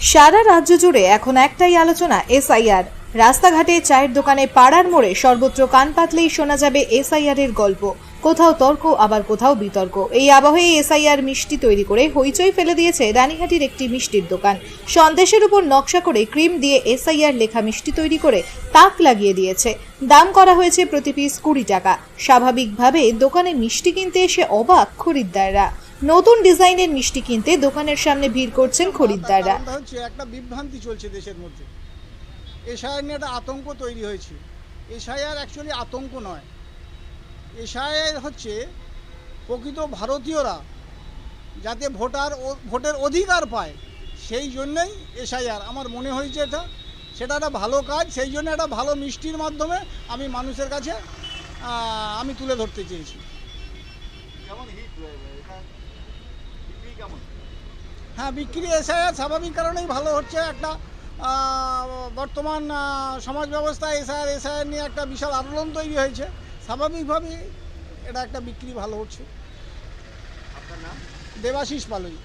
সারা রাজ্য জুড়ে এখন একটাই আলোচনা, এসআইআর। রাস্তাঘাটে চায়ের দোকানে পাড়ার মোড়ে সর্বত্র কান পাতলেই শোনা যাবে এসআইআর এর গল্প। কোথাও তর্ক, আবার কোথাও বিতর্ক। এই আবহে এসআইআর মিষ্টি তৈরি করে হইচই ফেলে দিয়েছে রানীহাটির একটি মিষ্টির দোকান। সন্দেশের উপর নকশা করে ক্রিম দিয়ে এসআইআর লেখা মিষ্টি তৈরি করে তাক লাগিয়ে দিয়েছে। দাম করা হয়েছে প্রতি পিস কুড়ি টাকা। স্বাভাবিকভাবে দোকানে মিষ্টি কিনতে এসে অবাক খরিদ্দাররা। নতুন ডিজাইনের মিষ্টি কিনতে দোকানের সামনে ভিড় করছেন খরিদ্দাররা। একটা বিভ্রান্তি চলছে দেশের মধ্যে। এসআইআর নিয়ে একটা আতঙ্ক তৈরি হয়েছে। এসআইআর অ্যাকচুয়ালি আতঙ্ক নয়। এসআইআর হচ্ছে প্রকৃত ভারতীয়রা যাতে ভোটার ও- ভোটের অধিকার পায় সেই জন্যই এসআইআর আমার মনে হয়েছে এটা। সেটা একটা ভালো কাজ সেই জন্য একটা ভালো মিষ্টির মাধ্যমে আমি মানুষের কাছে আমি তুলে ধরতে চেয়েছি কেমন হিট এটা বিক্রি কেমন হ্যাঁ বিক্রি এসে স্বাভাবিক কারণেই ভালো হচ্ছে। একটা বর্তমান সমাজ ব্যবস্থা এসআর এসআইআর নিয়ে একটা বিশাল আন্দোলন তৈরি হয়েছে। স্বাভাবিকভাবেই এটা একটা বিক্রি ভালো হচ্ছে। আপনার নাম? দেবাশিস পালই।